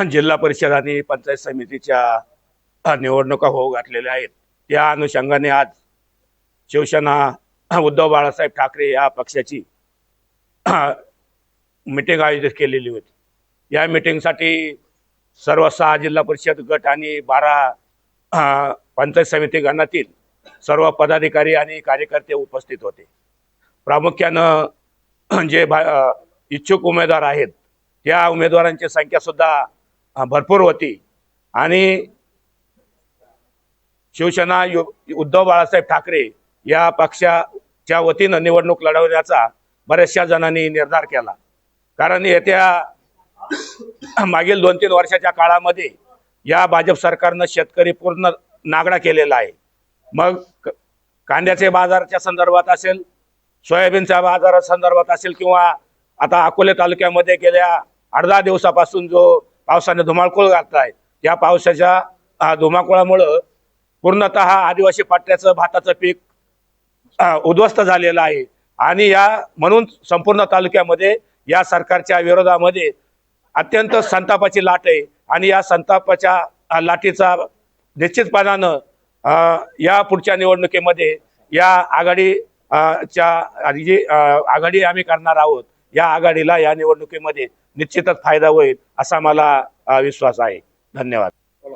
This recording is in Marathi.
जिल्हा परिषद आणि पंचायत समितीच्या निवडणुका होऊ घातलेल्या आहेत. त्या अनुषंगाने आज शिवसेना उद्धव बाळासाहेब ठाकरे या पक्षाची मिटिंग आयोजित केलेली होती. या मिटिंगसाठी सर्व सहा जिल्हा परिषद गट आणि बारा पंचायत समिती गणातील सर्व पदाधिकारी आणि कार्यकर्ते उपस्थित होते. प्रामुख्यानं जे भा इच्छुक उमेदवार आहेत त्या उमेदवारांची संख्यासुद्धा भरपूर होती. आणि शिवसेना यु उद्धव बाळासाहेब ठाकरे या पक्षाच्या वतीनं निवडणूक लढवण्याचा बऱ्याचशा जणांनी निर्धार केला. कारण येत्या मागील दोन तीन वर्षाच्या काळामध्ये या भाजप सरकारनं शेतकरी पूर्ण नागडा केलेला आहे. मग कांद्याचे बाजाराच्या संदर्भात असेल सोयाबीनच्या बाजारा संदर्भात असेल किंवा आता अकोले तालुक्यामध्ये गेल्या अर्धा दिवसापासून जो पावसाने धुमाळखोळ घातलाय. या पावसाच्या धुमाकुळामुळं धुमाकूळामुळं पूर्णतः आदिवासी पाट्याचं भाताचं पीक उद्ध्वस्त झालेलं आहे. आणि या म्हणून संपूर्ण तालुक्यामध्ये या सरकारच्या विरोधामध्ये अत्यंत संतापाची लाट आहे. आणि या संतापाच्या लाटीचा निश्चितपणानं या पुढच्या निवडणुकीमध्ये या आघाडी च्या जी आघाडी आम्ही करणार आहोत. या आघाडीला या निवडणुकीमध्ये निश्चितच फायदा होईल असा मला विश्वास आहे. धन्यवाद.